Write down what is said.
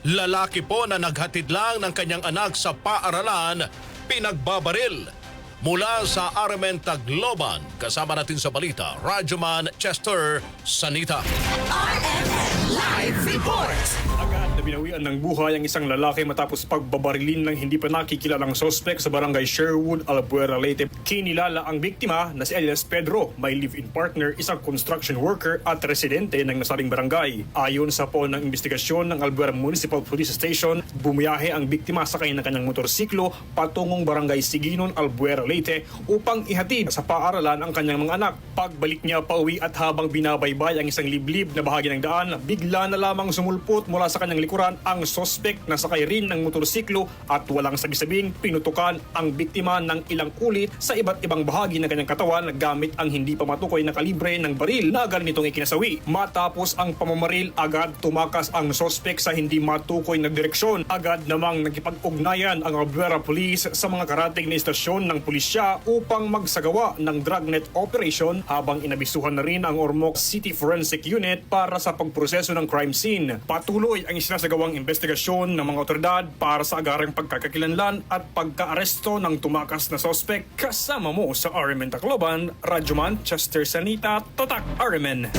Lalaki po na naghatid lang ng kanyang anak sa paaralan, pinagbabaril. Mula sa Armen Tagloban, kasama natin sa balita, Radyoman Chester Sanita. RMN Live Report! Na binawian ng buhay ang isang lalaki matapos pagbabarilin ng hindi pa nakikilalang sospek sa barangay Sherwood, Albuera, Leyte. Kinilala ang biktima na si Elias Pedro, may live-in partner, isang construction worker at residente ng nasabing barangay. Ayon sa po ng investigasyon ng Albuera Municipal Police Station, bumiyahe ang biktima sakay ng kanyang motorsiklo patungong barangay Siginon, Albuera, Leyte upang ihatid sa paaralan ang kanyang mga anak. Pagbalik niya pauwi at habang binabaybay ang isang liblib na bahagi ng daan, bigla na lamang sumulpot mula sa kanyang likuran ang sospek na sakay rin ng motorsiklo at walang sabi-sabing pinutukan ang biktima ng ilang ulit sa iba't ibang bahagi ng kanyang katawan gamit ang hindi pa matukoy na kalibre ng baril na agad ikinasawi. Matapos ang pamamaril, agad tumakas ang sospek sa hindi matukoy na direksyon. Agad namang nagkipag-ugnayan ang Albuera Police sa mga karating na istasyon ng pulisya upang magsagawa ng dragnet operation habang inabisuhan na rin ang Ormoc City Forensic Unit para sa pagproseso ng crime scene. Patuloy ang isinasagawang investigasyon ng mga otoridad para sa agarang pagkakakilanlan at pagkaaresto ng tumakas na sospek kasama mo sa RMN Tacloban, Radyoman Chester Sanita, Totak RMN.